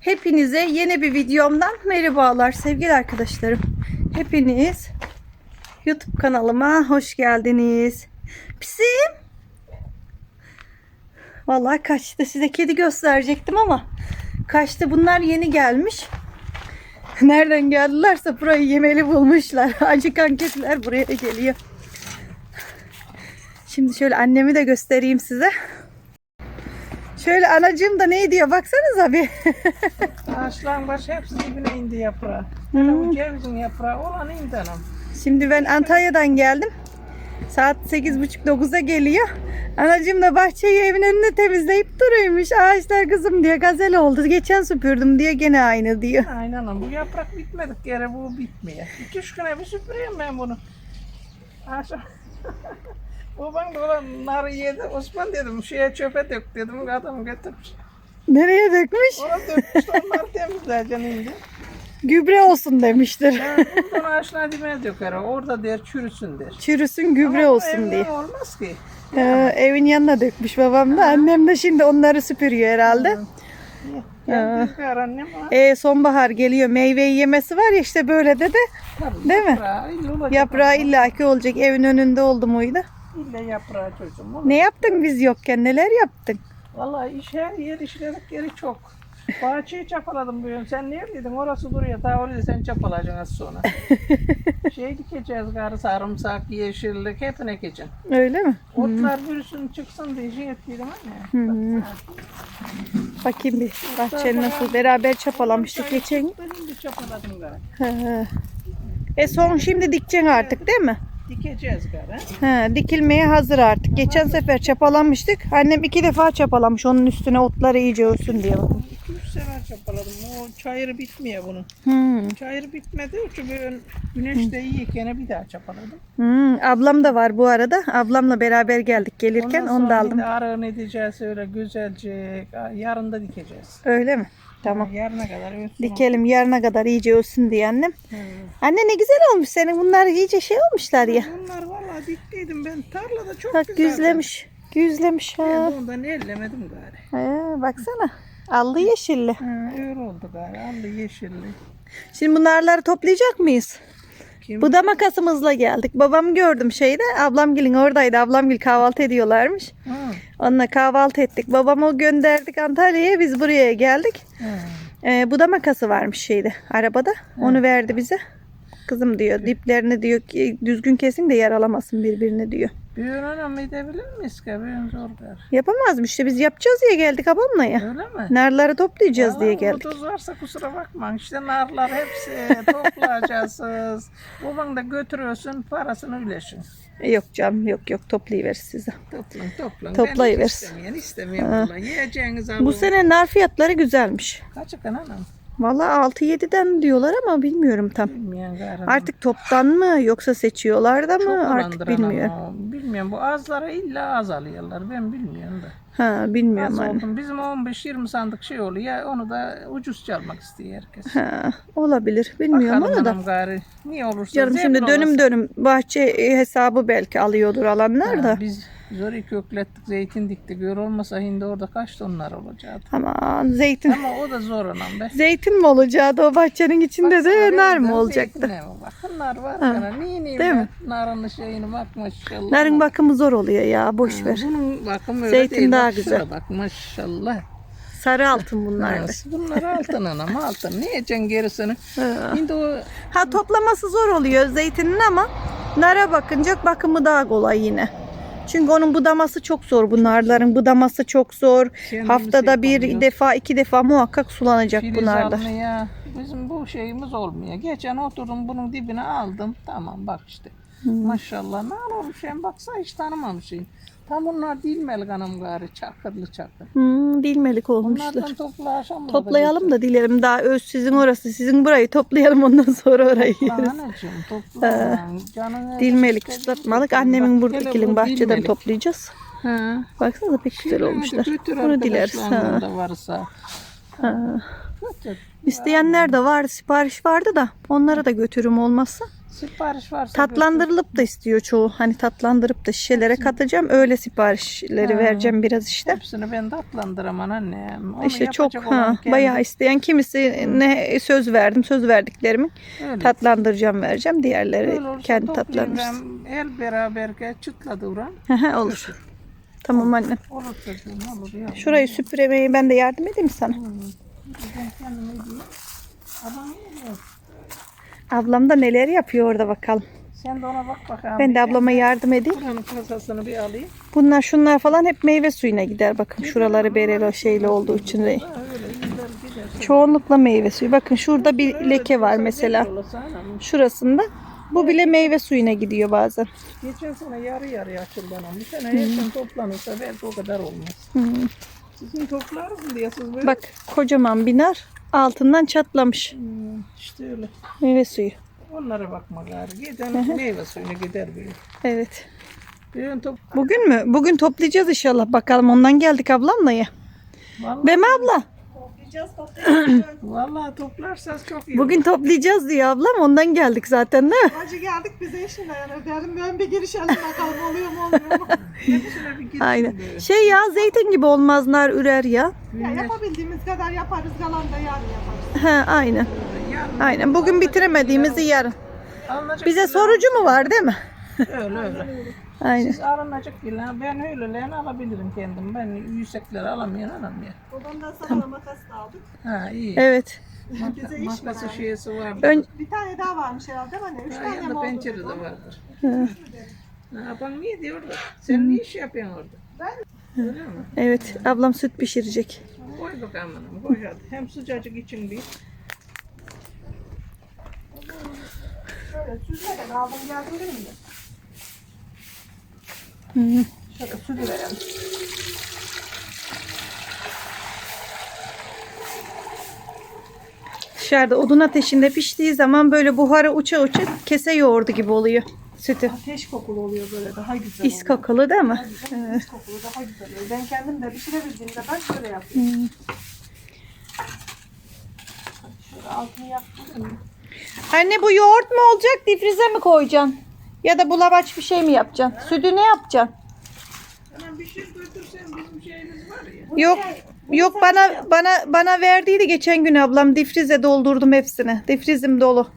Hepinize yeni bir videomdan merhabalar sevgili arkadaşlarım. Hepiniz YouTube kanalıma hoş geldiniz. Pisim. Vallahi kaçtı. Size kedi gösterecektim ama kaçtı. Bunlar yeni gelmiş. Nereden geldilerse burayı yemeli bulmuşlar. Acıkan kediler buraya geliyor. Şimdi şöyle annemi de göstereyim size. Şöyle anacığım da ne diyor baksanıza bir. Ağaçların başı hepsi dibine indi yaprağı. Hele bu cevizin yaprağı olan indi anam. Şimdi ben Antalya'dan geldim. Saat 8.30-9'a geliyor. Anacığım da bahçeyi evin önünü temizleyip duruyormuş. Ağaçlar kızım diye gazel oldu. Geçen süpürdüm diye gene aynı diyor. Aynen anam. Bu yaprak bitmedik yere bu bitmiyor. İki üç güne bir süpürüyorum ben bunu. Akşam. Babam da ulan narı yedi. Osman dedim şeye çöpe dök dedim. Adam götürmüş. Nereye dökmüş? Ona dökmüş onları temizlerken indi. Gübre olsun demiştir. Ben bundan ağaçlar dibine döker. Orada der çürüsün der. Çürüsün gübre Ama olsun diye. olmaz ki. Ee, evin yanına dökmüş babam da. Annem de şimdi onları süpürüyor herhalde. Ee, sonbahar geliyor. Meyveyi yemesi var ya işte böyle de de Tabii, Değil mi? yaprağı olacak yaprağı illaki olacak. Evin önünde oldu muydu? İlla yaprağı çocuğum. Ne yaptın biz yokken? Neler yaptın? Vallahi iş her yer işledik yeri çok. Bahçeyi çapaladım bu yön. Sen neredeydin? Orası duruyor. Ta orayı sen çapalayacaksın az sonra. şey dikeceğiz garı sarımsak, yeşillik hepini ekeceğim. Öyle mi? Otlar bürüsün çıksın diye şey ettiydim anne. Bakayım bir bahçenin nasıl beraber çapalamıştık geçen gün. Ben de çapaladım garı. E son şimdi dikeceksin artık değil mi? Dikeceğiz garı. He, dikilmeye hazır artık. Geçen sefer çapalamıştık. Annem iki defa çapalamış onun üstüne otları iyice ölsün diye. bakın. İki üç sefer çapaladım. O çayırı bitmiyor bunun. Hmm. Çayırı bitmedi. Çünkü ben güneş de iyiyken bir daha çapaladım. Hmm. Ablam da var bu arada. Ablamla beraber geldik gelirken Ondan onu da sonra aldım. de arağını edeceğiz öyle güzelce. Yarın da dikeceğiz. Öyle mi? Tamam. Yarına kadar ölsün. Dikelim yarına kadar iyice ölsün diye annem. Hı. Anne ne güzel olmuş senin. Bunlar iyice şey olmuşlar ya. Bunlar vallahi diktiydim ben tarlada çok Bak güzel. güzlemiş. Güzlemiş ha. Ben ondan ellemedim gari. He, baksana. Allı yeşilli. Ha, öyle oldu gari. Aldı yeşilli. Şimdi bunlarları toplayacak mıyız? Kim? Bu da makasımızla geldik. Babam gördüm şeyde. Ablamgilin oradaydı. Ablamgil kahvaltı ediyorlarmış. Ha. Onunla kahvaltı ettik. Babamı gönderdik Antalya'ya. Biz buraya geldik. Ha. Ee, bu da makası varmış şeyde arabada. Onu verdi bize. Kızım diyor diplerini diyor ki düzgün kesin de yaralamasın birbirini diyor. Bir öğrenem edebilir miyiz ki? Ben zor gari. Yapamazmış işte biz yapacağız diye geldik abamla ya. Öyle mi? Narları toplayacağız diye Vallahi geldik. umudunuz varsa kusura bakma. İşte narlar hepsi toplayacaksınız. Baban da götürüyorsun parasını üleşin. Yok canım yok yok toplayıver size. Toplan toplan. Toplayıver. Ben hiç istemeyen istemiyorum vallahi. Yiyeceğiniz alın. Bu sene nar fiyatları güzelmiş. Kaç kan anam? Valla 6-7'den diyorlar ama bilmiyorum tam. Bilmeyen. Artık toptan mı yoksa seçiyorlar da Çok mı artık dolandıran bilmiyorum. ama Bilmiyorum bu azlara illa az alıyorlar. Ben bilmiyorum da. Ha bilmiyorum Az anne. oldum. Bizim 15-20 sandık şey oluyor. Onu da ucuz çalmak istiyor herkes. Ha, olabilir bilmiyorum Bakalım onu da. gari. Niye olursa Canım şimdi dönüm olasın. dönüm bahçe hesabı belki alıyordur alanlar Ha, da. Biz zori köklettik, zeytin diktik. Gör olmasa hindi orada kaç tonlar olacaktı. Aman zeytin. Ama o da zor anam be. Zeytin mi olacaktı o bahçenin içinde Baksana de nar mı olacaktı? Bak nar var. Niye niye değil mi? narın şeyini bak maşallah. Narın bakımı zor oluyor ya boş ver. Bunun bakımı öyle Zeytin değil. daha Bak güzel. Bak maşallah. Sarı altın bunlar da. Bunlar altın anam altın. Ne yiyeceksin gerisini? Şimdi o Ha toplaması zor oluyor zeytinin ama nara bakınca bakımı daha kolay yine. Çünkü onun budaması çok zor. Bu narların budaması çok zor. Kendimiz Haftada bir yapamıyoruz. defa iki defa muhakkak sulanacak filiz bu narlar. almaya bizim bu şeyimiz olmuyor. Geçen oturdum bunun dibine aldım. Tamam bak işte. Maşallah ne olmuş hem baksa hiç tanımamışım. Tam bunlar dilmeli kanım gari çakırlı çakır. Hmm, dilmelik olmuşlar. Da Toplayalım da dilerim daha öz sizin orası sizin burayı toplayalım ondan sonra orayı yeriz. Anacığım topla. Dilmelik ıslatmalık bir- annemin Bak, burada hele ikilin bu bahçeden dilmelik. toplayacağız. Ha. Baksanıza pek güzel Şöyle olmuşlar. Götür Bunu dileriz. Ha. da varsa. Ha. Götür. İsteyenler de vardı. Sipariş vardı da onlara da götürüm olmazsa. Sipariş varsa Tatlandırılıp da istiyor çoğu. Hani tatlandırıp da şişelere katacağım. Öyle siparişleri Ha. vereceğim biraz götür. işte. Hepsini ben tatlandıramam annem. Onu İşte çok ha bayağı isteyen kimisi ne söz verdim söz verdiklerimi Öyle. tatlandıracağım vereceğim diğerleri Öyle kendi tatlandırsın. El beraber çıtladı uğram. Olur. Tamam anne. Olur çocuğum olur ya. Şurayı süpüremeyi ben de yardım edeyim sana. Ben Ablam da neler yapıyor orada bakalım. Sen de ona bak bakalım. Ben de ablama yardım edeyim. Buranın kasasını bir alayım. Bunlar şunlar falan hep meyve suyuna gider. Bakın şuraları bereli şeyli olduğu için. öyle. Çoğunlukla meyve suyu. Bakın şurada bir leke var mesela. Şurasında. Bu bile meyve suyuna gidiyor bazen. Geçen sene yarı yarı açıldı. Bu sene hepsi toplanırsa belki o kadar olmaz. Hmm. Sizin toplar mı diye siz böyle. Bak kocaman binar altından çatlamış. Hmm, işte öyle. Meyve suyu. Onlara bakma gari. Giden meyve suyuna gider böyle. Evet. Düğün top. Bugün mü? Bugün toplayacağız inşallah. Bakalım ondan geldik ablamla ya. Vallahi, Be mi abla? vallahi toplarsanız çok iyi. Bugün toplayacağız diyor ablam. Ondan geldik zaten değil mi? Hacı geldik bize işine yani dedim ben bir girişelim bakalım oluyor mu olmuyor mu? Bir Aynen. böyle. Şey ya zeytin gibi olmaz nar ürer ya. ya yapabildiğimiz kadar yaparız kalan da yarın yaparız. He aynen. Aynen. Bugün bitiremediğimizi yarın. Bize sorucu mu var değil mi? Öyle öyle. Aynen. Siz alınacak bile. Ben öylelerini alabilirim kendim. Ben yüksekleri alamayan alamıyorum. Babamdan sana makas da aldık. Ha iyi. Evet. Maka- iş makası var. şeysi var. Ön, Bir tane daha varmış herhalde ama ne? Üç Ha, tane mi yanında oldu? pencere de vardır. Ha, ben niye diyor orada? Sen ne iş yapıyorsun orada? Ben. Öyle mi? evet. Ablam süt pişirecek. Koy bakalım hanım. Koy hadi. Hem sıcacık için bir. Şöyle süzmeden aldım geldim değil mi? Hı. Şöyle süzüverelim. Dışarıda odun ateşinde piştiği zaman böyle buharı uça uça kese yoğurdu gibi oluyor sütü. Ateş kokulu oluyor böyle daha güzel İs kokalı değil mi? Ateş kokulu daha güzel oluyor. Ben kendim de pişirebildiğimde ben şöyle yapıyorum. Şöyle altını yaptım. Anne bu yoğurt mu olacak difrize mi koyacaksın? Ya da bulamaç bir şey mi yapacaksın? Sütü ne yapacaksın? Hemen bir şey götürsen bizim şeyimiz var ya. Yok yok bana bana bana verdiydi geçen gün ablam difrize doldurdum hepsini. Difrizim dolu.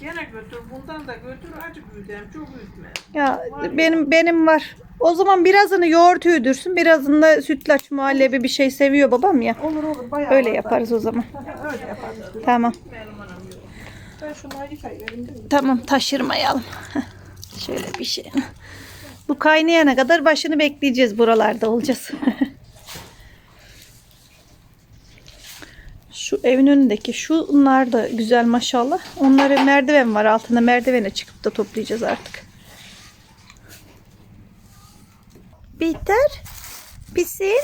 Gene götür. Bundan da götür. Acı büyüdem. Çok büyütme. Ya benim benim var. O zaman birazını yoğurt üydürsün, birazını da sütlaç muhallebi bir şey seviyor babam ya. Olur olur bayağı Öyle var yaparız o zaman. Öyle yaparız. Tamam. Ben şunları mi? Tamam taşırmayalım. Şöyle bir şey. Bu kaynayana kadar başını bekleyeceğiz buralarda olacağız. Şu evin önündeki şunlar da güzel maşallah. Onların merdiven var altında merdivene çıkıp da toplayacağız artık. Biter. Pisin.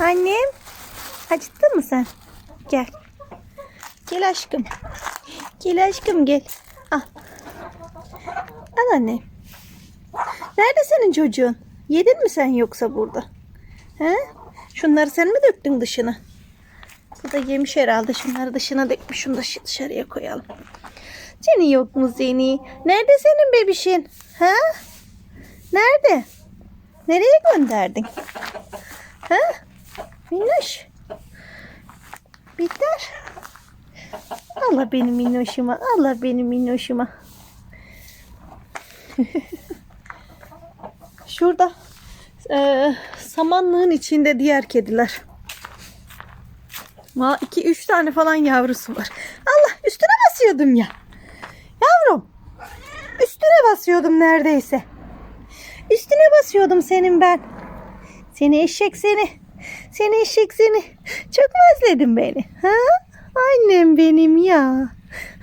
Annem. Acıttın mı sen? Gel. Gel aşkım. Gel aşkım gel. Al. Al anne. Nerede senin çocuğun? Yedin mi sen yoksa burada? He? Şunları sen mi döktün dışına? Bu da yemiş herhalde. Şunları dışına dökmüş. Şunu da dışarıya koyalım. Seni yok mu seni? Nerede senin bebişin? Ha? Nerede? Nereye gönderdin? Ha? Minnoş. Biter. Allah benim minnoşuma. Allah benim minnoşuma. Şurada eee, samanlığın içinde diğer kediler. Ma iki üç tane falan yavrusu var. Allah üstüne basıyordum ya. Yavrum. Üstüne basıyordum neredeyse. Üstüne basıyordum senin ben. Seni eşek seni. Seni eşek seni. Çok mu özledin beni? Ha? Annem benim ya.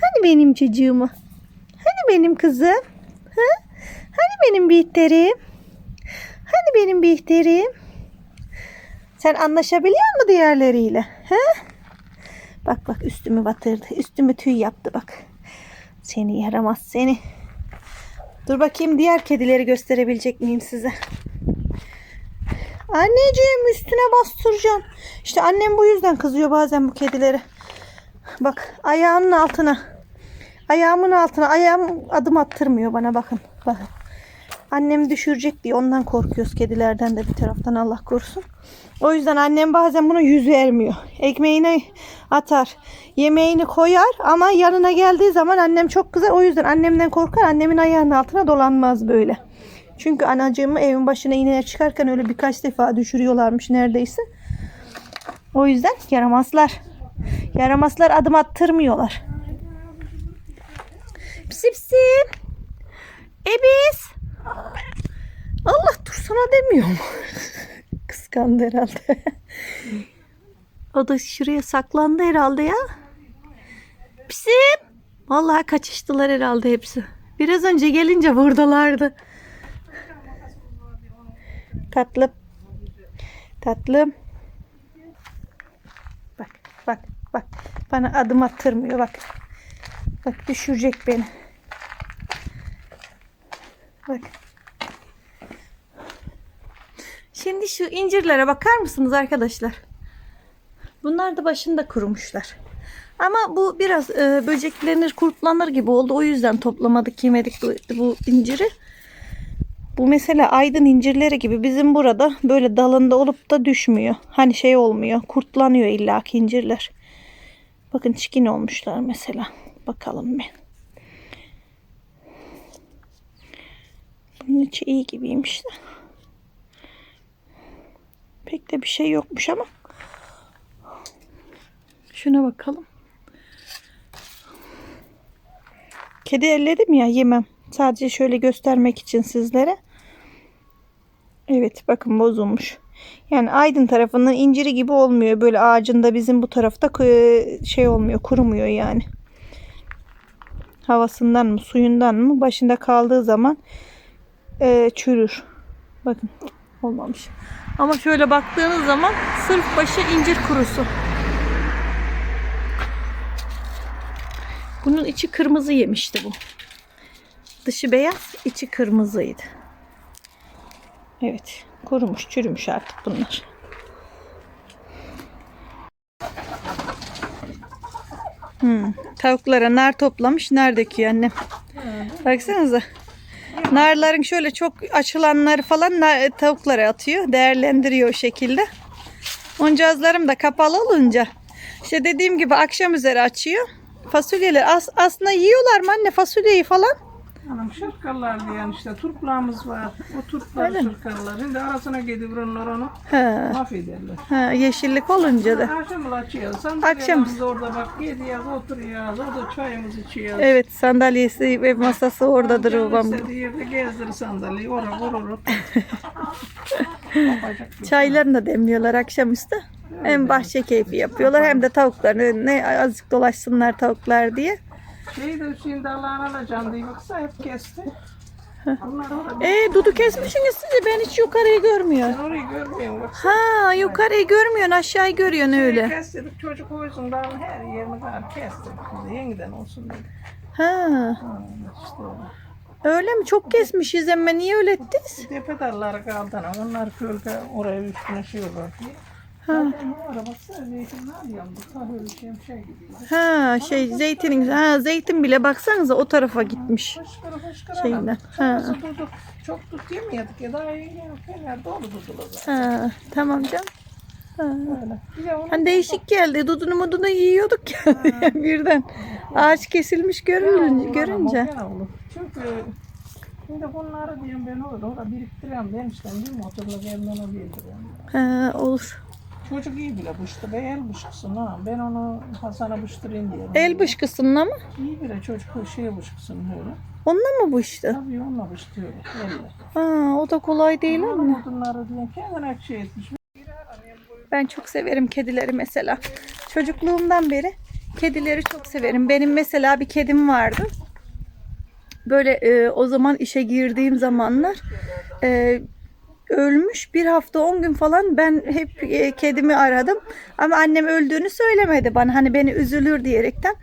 Hani benim çocuğumu? Hani benim kızım? Ha? Hani benim bihterim? Hani benim bihterim? Sen anlaşabiliyor musun diğerleriyle? Ha? Bak bak üstümü batırdı. Üstümü tüy yaptı bak. Seni yaramaz seni. Dur bakayım diğer kedileri gösterebilecek miyim size? Anneciğim üstüne bastıracaksın. İşte annem bu yüzden kızıyor bazen bu kedilere. Bak ayağımın altına. Ayağımın altına. Ayağım adım attırmıyor bana bakın. Bakın. Annem düşürecek diye ondan korkuyoruz kedilerden de bir taraftan Allah korusun. O yüzden annem bazen buna yüz vermiyor. Ekmeğini atar, yemeğini koyar ama yanına geldiği zaman annem çok kızar. O yüzden annemden korkar. Annemin ayağının altına dolanmaz böyle. Çünkü anacığımı evin başına iğneye çıkarken öyle birkaç defa düşürüyorlarmış neredeyse. O yüzden yaramazlar. Yaramazlar adım attırmıyorlar. Pisi. Ebis. Allah dur sana demiyorum. Kıskandı herhalde. o da şuraya saklandı herhalde ya. Pisim. Vallahi kaçıştılar herhalde hepsi. Biraz önce gelince buradalardı. Tatlım. Tatlım. Bak bak bak. Bana adım attırmıyor bak. Bak düşürecek beni. Bak. Şimdi şu incirlere bakar mısınız arkadaşlar? Bunlar da başında kurumuşlar. Ama bu biraz e, böceklenir, kurtlanır gibi oldu. O yüzden toplamadık, yemedik bu, bu inciri. Bu mesela aydın incirleri gibi bizim burada böyle dalında olup da düşmüyor. Hani şey olmuyor, kurtlanıyor illaki incirler. Bakın çikin olmuşlar mesela. Bakalım bir. Bunun içi iyi gibiymiş de. Pek de bir şey yokmuş ama. Şuna bakalım. Kedi elledim ya yemem. Sadece şöyle göstermek için sizlere. Evet bakın bozulmuş. Yani Aydın tarafının inciri gibi olmuyor. Böyle ağacında bizim bu tarafta şey olmuyor, kurumuyor yani. Havasından mı, suyundan mı başında kaldığı zaman e, çürür. Bakın olmamış. Ama şöyle baktığınız zaman sırf başı incir kurusu. Bunun içi kırmızı yemişti bu. Dışı beyaz, içi kırmızıydı. Evet, kurumuş, çürümüş artık bunlar. Hmm, tavuklara nar toplamış, döküyor annem. Baksanıza. Narların şöyle çok açılanları falan nar- tavuklara atıyor. Değerlendiriyor o şekilde. Oncazlarım da kapalı olunca işte dediğim gibi akşam üzeri açıyor. Fasulyeler as- aslında yiyorlar mı anne fasulyeyi falan? Hanım şırkarlar diyen işte turplarımız var. O turplar Öyle mi? şırkarlar. Şimdi arasına gidiverirler onu Ha, mahvederler. ha, yeşillik olunca da. Akşam açıyoruz. Akşam. Sandalyelerimiz orada bak yediyoruz, oturuyoruz. Orada çayımızı içiyoruz. Evet sandalyesi ve masası oradadır Canı babam. istediği yerde gezdirir sandalyeyi. Oraya vurur otur. Yapacak bir şey Çaylarını da demliyorlar akşamüstü. Hem bahçe keyfi yapıyorlar hem de tavukların önüne azıcık dolaşsınlar tavuklar diye. Şey de şimdi Allah'ın alacağım diye baksa hep kesti. Bunlar orada. E dudu kesmişsiniz sizi ben hiç yukarıyı görmüyorum. Ben orayı görmüyorum. Bak. Ha yukarıyı görmüyorsun aşağıyı görüyorsun öyle. Kestirdik çocuk uyusun dağın her yerini kadar kestirdik. Bize yeniden olsun dedik. Ha Ha, işte öyle. öyle mi? Çok kesmişiz ama niye öyle ettiniz? Tepe dalları kaldı. Onlar kölge oraya üstüne şey olur diye. Zaten kahve şey gibi. Ha şey zeytinin ha zeytin bile baksanıza o tarafa gitmiş. Fışkırı fışkırı. Şeyden, adam. ha. Sonrası. Çok tut yemiyorduk ya. Daha iyi fener dolu dudular zaten. Ha tamam canım. Ha. Öyle. Bir de onu Hani değişik geldi. Dudunu mudunu yiyorduk ya birden. Ağaç kesilmiş görünce. görünce. Çünkü şimdi bunları diyorum ben orada orada biriktiriyorum. Ben işte bir motorla geldim ona bildiriyorum. Ha, olur. Çocuk iyi bile bıştı. Ben el bışkısın ha. Ben onu Hasan'a bıştırayım diyorum. El bışkısınla mı? İyi bile çocuk şey bışkısın böyle. Onunla mı bu işte? Tabii onunla bıştırıyor. Elle. Ha, o da kolay değil ama. Bunları bunları diyorum. Kendine şey etmiş. Ben çok severim kedileri mesela. Çocukluğumdan beri kedileri çok severim. Benim mesela bir kedim vardı. Böyle e, o zaman işe girdiğim zamanlar e, ölmüş bir hafta 10 gün falan ben hep e, kedimi aradım. Ama annem öldüğünü söylemedi bana hani beni üzülür diyerekten.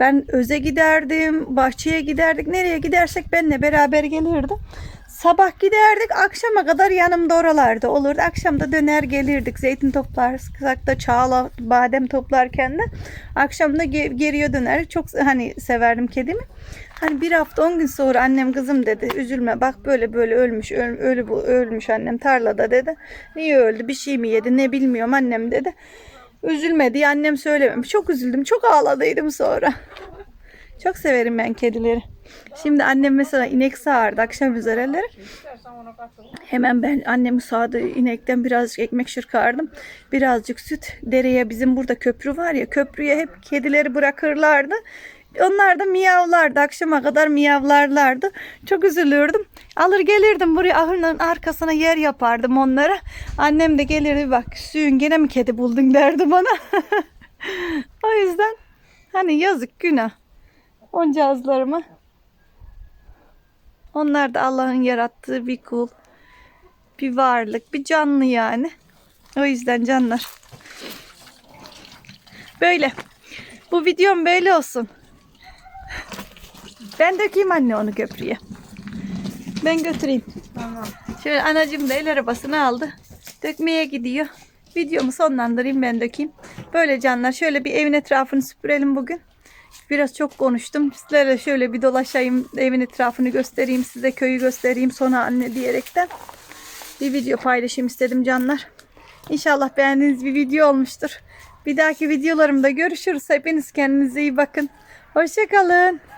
Ben öze giderdim, bahçeye giderdik. Nereye gidersek benimle beraber gelirdi. Sabah giderdik akşama kadar yanımda oralarda olurdu. Akşam da döner gelirdik. Zeytin toplarsak da çağla badem toplarken de akşam da ge- geriye döner. Çok hani severdim kedimi. Hani bir hafta on gün sonra annem kızım dedi üzülme bak böyle böyle ölmüş öl, ölü bu ölmüş annem tarlada dedi. Niye öldü bir şey mi yedi ne bilmiyorum annem dedi. Üzülme diye annem söylememiş. Çok üzüldüm çok ağladıydım sonra. Çok severim ben kedileri. Şimdi annem mesela inek sağardı akşam üzereleri. Hemen ben annem sağdı inekten birazcık ekmek şırkardım. Birazcık süt. Dereye bizim burada köprü var ya köprüye hep kedileri bırakırlardı. Onlar da miyavlardı. Akşama kadar miyavlarlardı. Çok üzülürdüm. Alır gelirdim buraya ahırların arkasına yer yapardım onlara. Annem de gelirdi bak suyun gene mi kedi buldun derdi bana. o yüzden hani yazık günah. Oncağızlarıma. Onlar da Allah'ın yarattığı bir kul bir varlık, bir canlı yani. O yüzden canlar. Böyle. Bu videom böyle olsun. Ben dökeyim anne onu köprüye. Ben götüreyim. Tamam. Şöyle anacığım da el arabasını aldı. Dökmeye gidiyor. Videomu sonlandırayım ben dökeyim. Böyle canlar şöyle bir evin etrafını süpürelim bugün. Biraz çok konuştum. Sizlere şöyle bir dolaşayım. Evin etrafını göstereyim. Size köyü göstereyim. Sonra anne diyerekten bir video paylaşayım istedim canlar. İnşallah beğendiğiniz bir video olmuştur. Bir dahaki videolarımda görüşürüz. Hepiniz kendinize iyi bakın. Hoşçakalın.